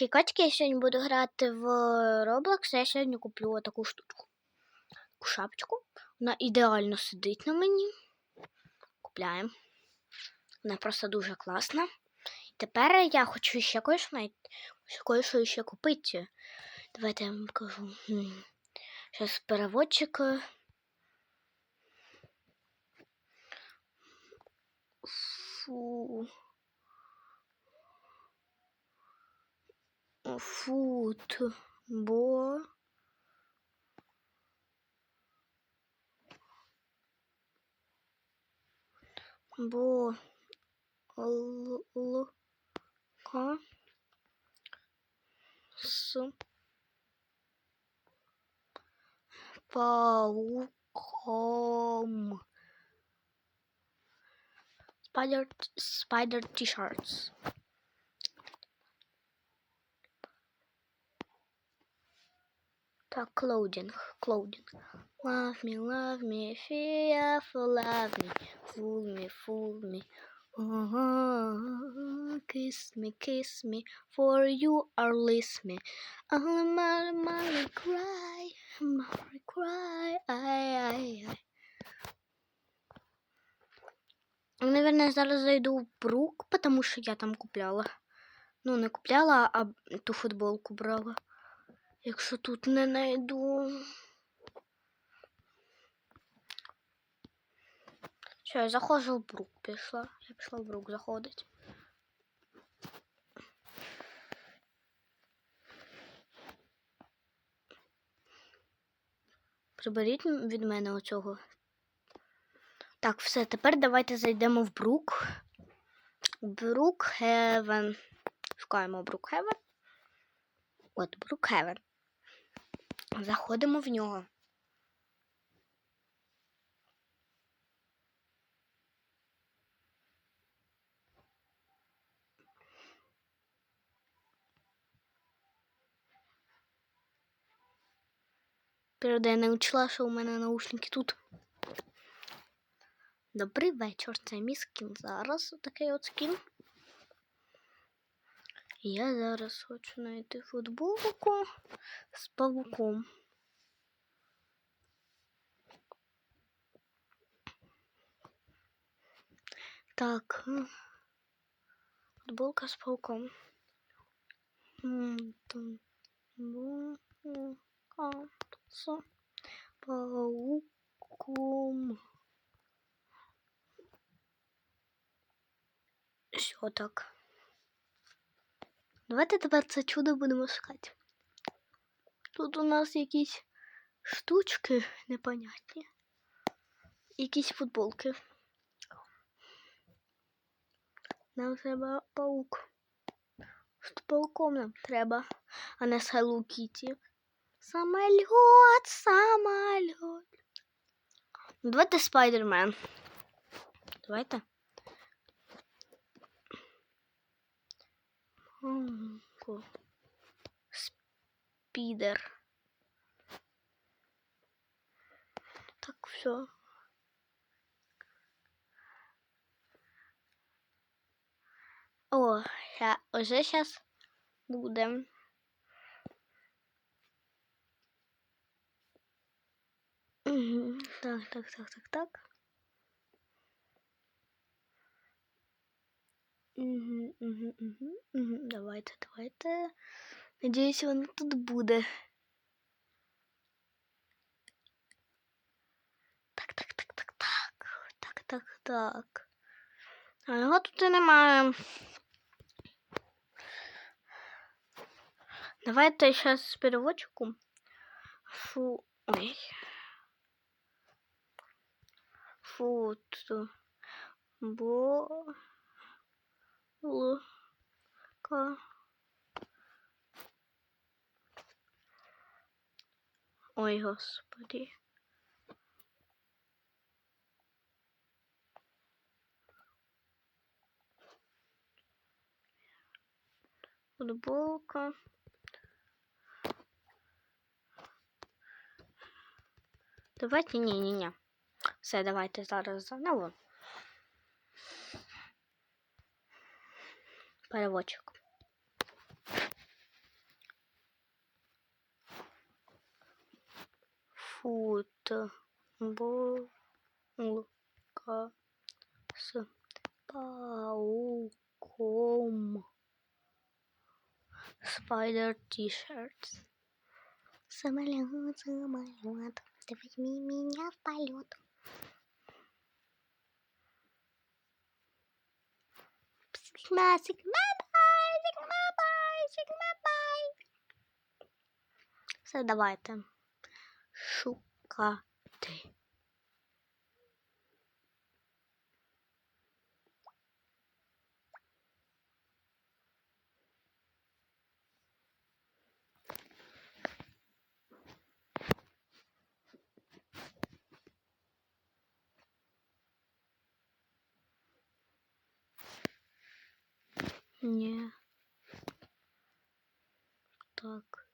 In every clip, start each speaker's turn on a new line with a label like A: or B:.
A: Ребятки, котики, я сьогодні буду грати в Roblox. Я сьогодні куплю таку штучку. Таку шапочку. Вона ідеально сидить на мені. Купляємо. Вона просто дуже класна. Тепер я хочу ще кое-що ще купити. Давайте я вам покажу. Зараз переводчик. Фу. Футбол. Бо л л ка с пауком. Spider spider t-shirts. Так, clothing, clothing. Love me, love me, fearful, love me, fool me, fool me. Oh, kiss me, kiss me, for you are list me. Oh, my, my, cry, my, cry, ай, ай, ай. Наверное, зараз зайду в Брук, потому что я там купляла. Ну, не купляла, а ту футболку брала. Якщо тут не найду. Що, я заходжу в брук пішла. Я пішла в брук заходить. Приберіть від мене оцього. Так, все, тепер давайте зайдемо в брук. Брукхевен. Шукаємо Брукхевен. От, Брукхевен. Заходимо в нього. Правда, я не учла, що у мене наушники тут. Добрий вечір, це мій скін. Зараз отакий от скін. Я зараз хочу знайти футболку з павуком. Так, футболка з пауком. Футболка з пауком. Все так. Давайте тепер це чудо будемо шукати. Тут у нас якісь штучки непонятні. Якісь футболки. Нам треба паук. З пауком нам треба, а не з Hello Kitty. Самоліт, самоліт. Давайте Спайдермен. Давайте. Спидер. Так, все. О, я уже сейчас будем. Так, так, так, так, так. Угу, угу, угу. Давайте, давайте. Надіюсь, воно тут буде. Так, так, так, так, так. Так, так, так. А його тут і немає. Давайте зараз переводчику. Фу. Ой. Фото. Лука. Ой, господи. Футболка. Давайте, ні-ні-ні. Все, давайте зараз заново. Паровочек, Футболка с пауком. спайдер T-shirts. Самолет, самолет, ты возьми меня в полет. Magic, magic. Бай, сигма, бай. Все, давайте. Шукати. Ні. Так.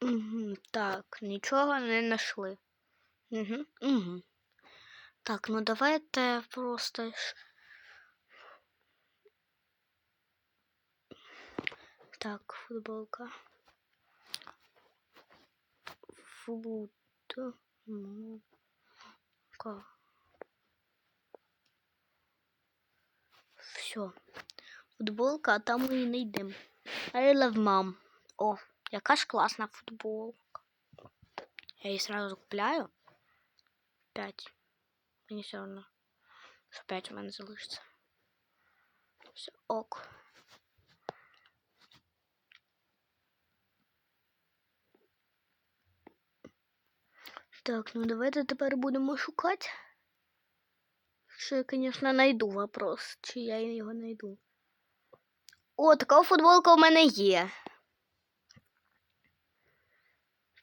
A: Угу, так, нічого не знайшли. Угу, угу. Так, ну давайте просто. Так, футболка. Футболка. Все. Футболка, а там і не йдемо. I love mom. О, яка ж класна футболка. Я її сразу купляю. П'ять. Мені все одно. Що п'ять у мене залишиться. Все, ок. Так, ну давайте тепер будемо шукати. Що я, звісно, знайду вопрос, чи я його знайду. О, така футболка у мене є.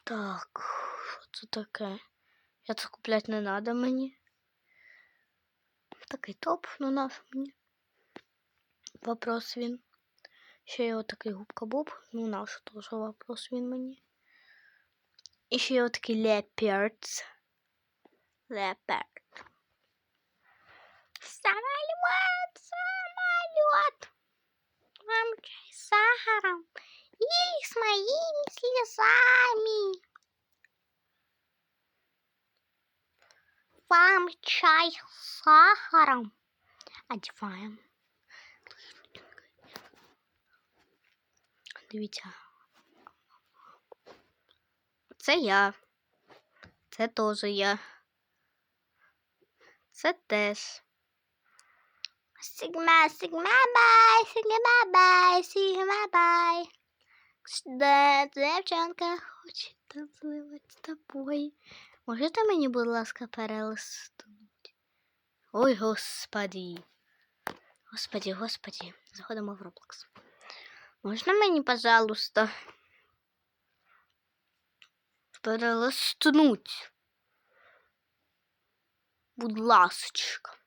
A: Так, що це таке? Я це купляти не треба мені. Такий топ, ну наш мені. Вопрос він. Ще є отакий губка Боб. Ну наш теж вопрос він мені. І ще є отакий леопард. Леопард. Самолет, самолет. Вам чай с сахаром или с моими слезами. Вам чай с сахаром. Одеваем. Дивіться. Це я. Це теж я. Це теж. Сигма, сигма, бай, сигма, бай, сигма, бай. Да, дівчинка хоче танцювати з тобою. Можете мені, будь ласка, перелистнути? Ой, господи. Господи, господи. Заходимо в Roblox. Можна мені, пожалуйста, перелистнуть? Будь ласочка.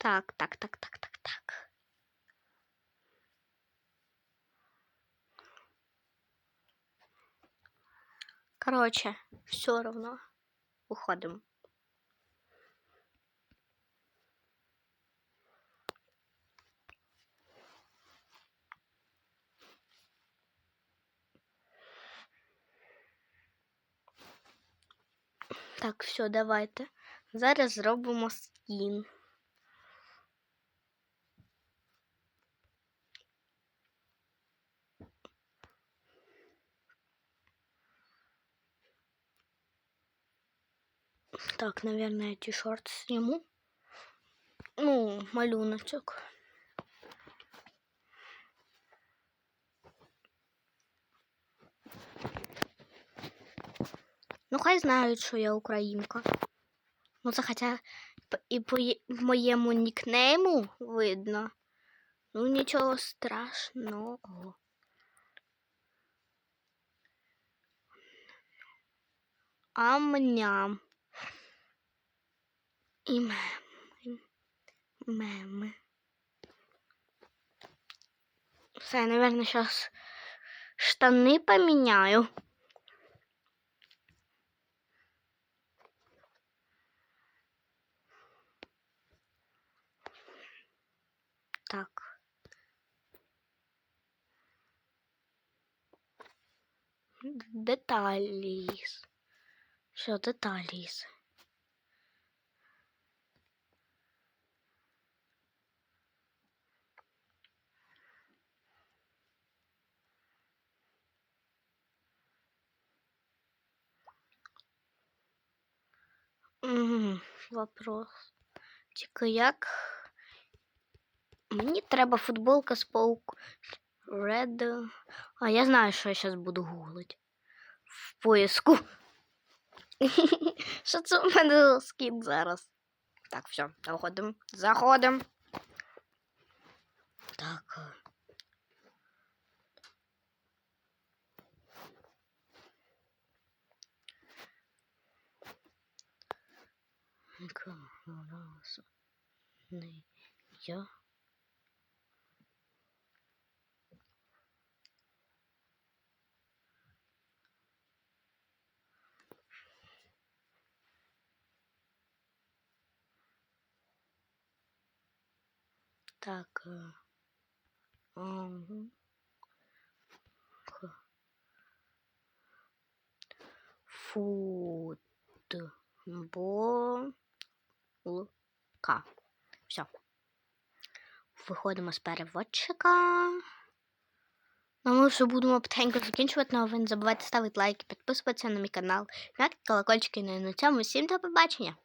A: Так, так, так, так, так, так. Короче, все равно уходим. Так, все, давайте. Зараз зробимо скін. Так, наверное, ті-шорт сниму. Ну, малюночок. Ну, хай знають, що я українка. Ну, це і по в моєму нікнейму видно. Ну, нічого страшного. Ам-ням. І меми. Меми. Все, наверное, сейчас штаны поменяю. Так. Деталіс. Що деталіс? Вопрос. Тільки як? Мені треба футболка з паук Red. А я знаю, що я зараз буду гуглити. В поиску. Що це у мене за скін зараз? Так, все, заходимо. Заходимо. Так. 那个，然后是那叫大哥，嗯，和 football。Футболка. Все. Виходимо з переводчика. Ну, ми вже будемо потихеньку закінчувати, але ви не забувайте ставити лайки, підписуватися на мій канал, на колокольчики. На цьому всім до побачення.